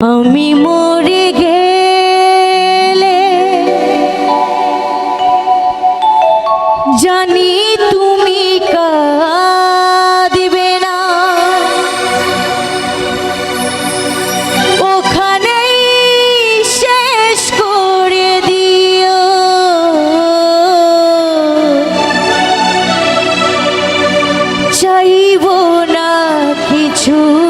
আমি মরে গেলে জানি তুমি কাঁদিবে না। ওখানে শেষ করে দিও। চাইব না কিছু।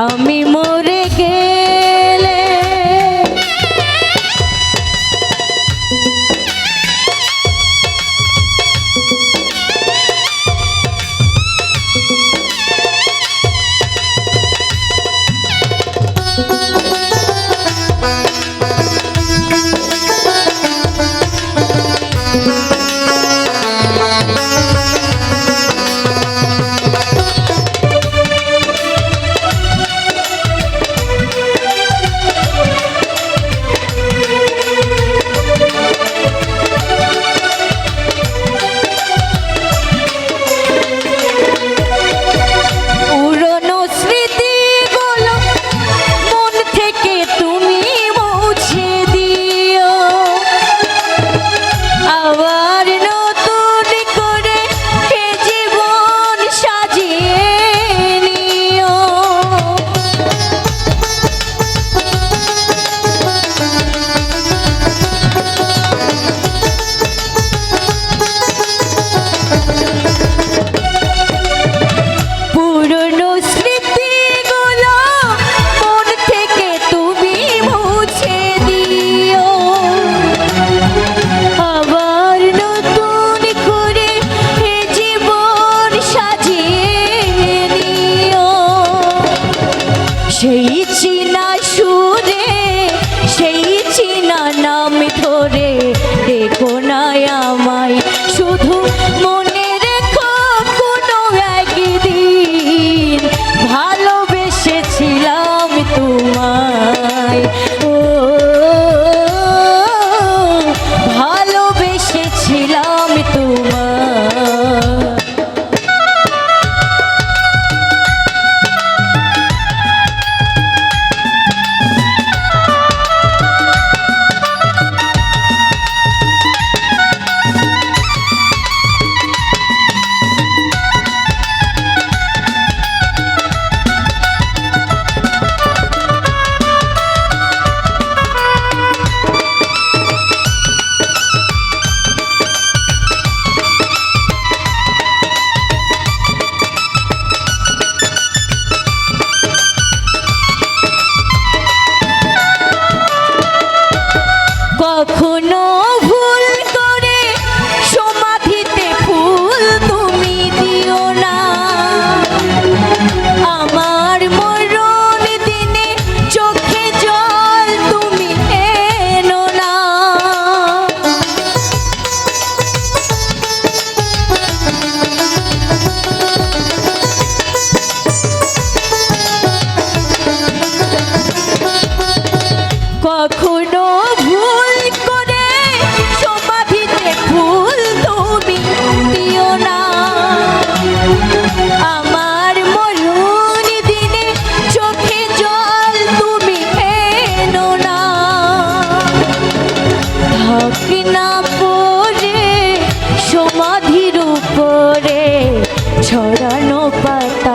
আমি Jay. ভরে ছড়ানো পাতা